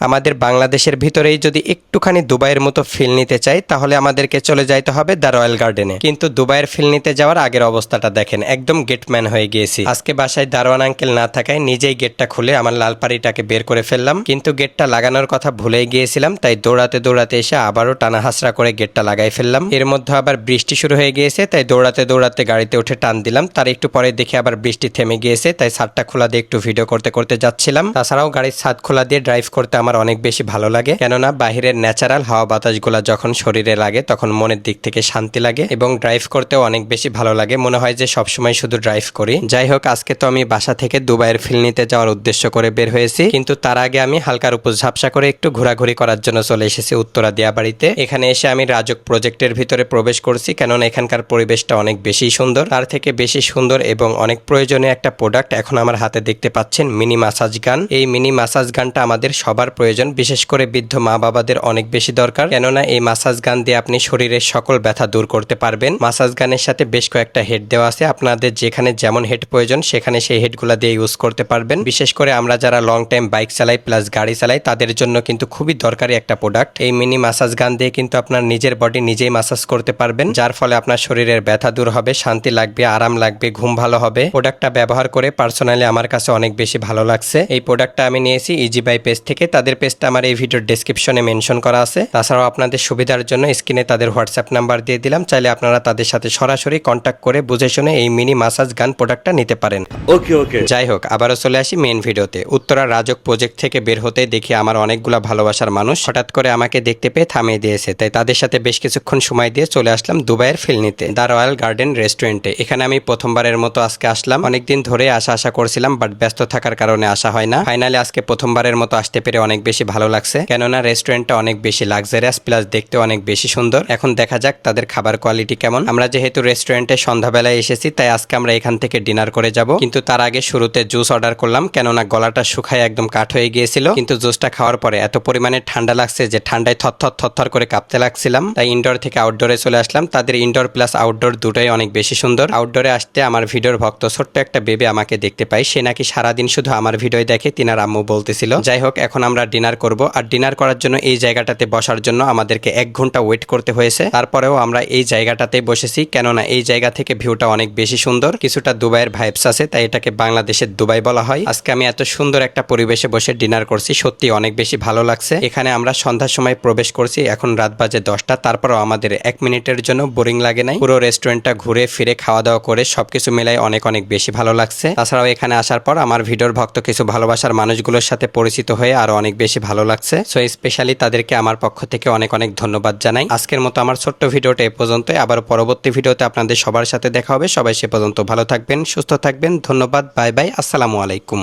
আমাদের বাংলাদেশের ভিতরেই যদি একটুখানি দুবাইয়ের মতো ফিল নিতে চাই, তাহলে আমাদেরকে চলে যাইতে হবে দ্য রয়্যাল গার্ডেনে। কিন্তু দুবাইয়ের ফিল নিতে যাওয়ার আগের অবস্থাটা দেখেন, একদম গেটম্যান হয়ে গিয়েছি। আজকে বাসায় দারোয়ান আঙ্কেল না থাকায় নিজেই গেটটা খুলে আমার লাল পাড়িটাকে বের করে ফেললাম। কিন্তু গেটটা লাগানোর কথা ভুলেই গিয়েছিলাম, তাই দৌড়াতে দৌড়াতে এসে আবারও টানা হাসরা করে গেটটা লাগাই ফেললাম। এর মধ্যে আবার বৃষ্টি শুরু হয়ে গিয়েছে, তাই দৌড়াতে দৌড়াতে গাড়িতে উঠে টান দিলাম। তার একটু পরে দেখে আবার বৃষ্টি থেমে গিয়েছে, তাই ছাদটা খোলা দিয়ে একটু ভিডিও করতে করতে যাচ্ছিলাম। তাছাড়াও গাড়ির ছাদ খোলা দিয়ে ড্রাইভ করতে আমার অনেক বেশি ভালো লাগে। কেননা বাহিরের ন্যাচারাল হাওয়া বাতাসগুলা যখন শরীরে লাগে, তখন মনের দিক থেকে শান্তি লাগে এবং ড্রাইভ করতেও অনেক বেশি ভালো লাগে। মনে হয় যে সবসময় শুধু ড্রাইভ করি। যাই হোক, আজকে তো আমি বাসা থেকে দুবাইয়ের ফিল নিতে যাওয়ার উদ্দেশ্য করে বের হয়েছি। কিন্তু তার আগে আমি হালকার উপর ঝাপসা করে একটু ঘোরাঘুরি করার জন্য চলে এসেছি উত্তরা দিয়া বাড়িতে। এখানে এসে আমি রাজক প্রজেক্টের ভিতরে প্রবেশ করছি, কেননা এখানকার পরিবেশটা অনেক বেশি সুন্দর। তার থেকে বেশি সুন্দর এবং অনেক প্রয়োজনীয় একটা প্রোডাক্ট এখন আমার হাতে দেখতে পাচ্ছেন মিনি মাসাজ গান এই মিনি মাসাজ গানটা আমাদের সবার প্রয়োজন, বিশেষ করে বৃদ্ধ মা বাবাদের অনেক বেশি দরকার। কেননা এই মাসাজ গান দিয়ে আপনি শরীরের সকল ব্যথা দূর করতে পারবেন। মাসাজ গানের সাথে বেশ কয়েকটা হেড দেওয়া আছে। আপনাদের যেখানে যেমন হেড প্রয়োজন, সেখানে সেই হেডগুলা দিয়ে ইউজ করতে পারবেন। বিশেষ করে আমরা যারা লং টাইম বাইক চালাই প্লাস গাড়ি চালাই, তাদের জন্য কিন্তু খুবই দরকারি একটা প্রোডাক্ট এই মিনি মাসাজ গান দিয়ে কিন্তু আপনার নিজের বডি নিজেই মাসাজ করতে পারবেন, যার ফলে আপনার শরীরের ব্যথা দূর হবে, শান্তি লাগবে, আরাম লাগবে, ঘুম ভালো হবে। প্রোডাক্টটা ব্যবহার করে পার্সোনালি আমার কাছে অনেক বেশি ভালো লাগছে। এই প্রোডাক্টটা আমি নিয়েছি ইজি বাই পেজ থেকে। তাদের পেজটা আমার এই ভিডিওর ডেসক্রিপশনে মেনশন করা আছে। তাছাড়াও আপনাদের সুবিধার জন্য স্ক্রিনে তাদের হোয়াটসঅ্যাপ নাম্বার দিয়ে দিলাম। চাইলে আপনারা তাদের সাথে সরাসরি কন্ট্যাক্ট করে বুঝে শুনে এই মিনি মাসাজ গান প্রোডাক্টটা নিতে পারেন। ওকে ওকে যাই হোক আবারও চলে আসি মেন ভিডিওতে উত্তরা রাজক প্রজেক্ট থেকে বের হতে দেখি আমার অনেকগুলা ভালোবাসার মানুষ হঠাৎ করে আমাকে দেখতে পেয়ে থামিয়ে দিয়েছে। তাই তাদের সাথে বেশ কিছুক্ষণ সময় দিয়ে চলে আসলাম দুবাইয়ের ফিল নিতে। দ্য রয়্যাল গার্ডেন রেস্টুরেন্টে। এখানে আমি প্রথমবারের মতো আজকে আসলাম। অনেকদিন ধরে আসা আশা করছিলাম বাট ব্যস্ত থাকার কারণে আসা হয় না। ফাইনালি আজকে প্রথমবারের মতো আসতে পেরে অনেক বেশি ভালো লাগছে। কেননা রেস্টুরেন্টটা অনেক বেশি লাক্সারিয়াস প্লাস দেখতে অনেক বেশি সুন্দর। এখন দেখা যাক তাদের খাবার কোয়ালিটি কেমন। আমরা যেহেতু রেস্টুরেন্টে সন্ধ্যাবেলায় এসেছি, তাই আজকে আমরা এখান থেকে ডিনার করে যাব। কিন্তু তার আগে শুরুতে জুস অর্ডার করলাম, কেননা গলাটা শুকায় একদম কাঠ হয়ে গিয়েছিল। কিন্তু জুসটা খাওয়ার পরে এত পরিমাণে ঠান্ডা লাগছে যে ঠান্ডায় থরথর থরথর করে কাঁপতে লাগছিলাম। তাই ইনডোর থেকে আউটডোরে চলে আসলাম। তাদের ইনডোর প্লাস আউটডোর দুটোই অনেক বেশি সুন্দর। আউটডোরে আসতে আমার ভিডিওর ভক্ত ছোট্ট একটা বেবি আমাকে দেখতে পাই সে নাকি সারাদিন শুধু আমার ভিডিও দেখে, তিনার আম্মু বলতেছিল। যাই হোক, এখন আমরা ডিনার করব। আর ডিনার করার জন্য এই জায়গাটাতে বসার জন্য আমাদেরকে এক ঘণ্টা ওয়েট করতে হয়েছে। তারপরেও আমরা এই জায়গাটাতে বসেছি। কেননা এই জায়গা থেকে ভিউটা অনেক বেশি সুন্দর। কিছুটা দুবাইয়ের ভাইবস আছে, তাই এটাকে বাংলাদেশের দুবাই বলা হয়। আজকে আমি এত সুন্দর একটা পরিবেশে বসে ডিনার করছি সত্যি অনেক বেশি ভালো লাগছে। এখানে আমরা সন্ধ্যার সময় প্রবেশ করছি, এখন রাত বাজে দশটা। তারপরও আমাদের এক মিনিটের জন্য বোরিং লাগে নাই। পুরো রেস্টুরেন্টটা ঘুরে ফিরে খাওয়া দাওয়া করে সবকিছু মিলাই অনেক অনেক বেশি ভালো লাগছে। তাছাড়াও এখানে আসার পর আমার ভিডিওর ভক্ত কিছু ভালোবাসার মানুষগুলোর সাথে পরিচিত হয়ে আরও অনেক বেশি ভালো লাগছে। সো স্পেশালি তাদেরকে আমার পক্ষ থেকে অনেক অনেক ধন্যবাদ জানাই। আজকের মতো আমার ছোট্ট ভিডিওটা এ পর্যন্ত আবার পরবর্তী ভিডিওতে আপনাদের সবার সাথে দেখা হবে। সবাই সে পর্যন্ত ভালো থাকবেন, সুস্থ থাকবেন। ধন্যবাদ, বাই বাই। আসসালামু আলাইকুম।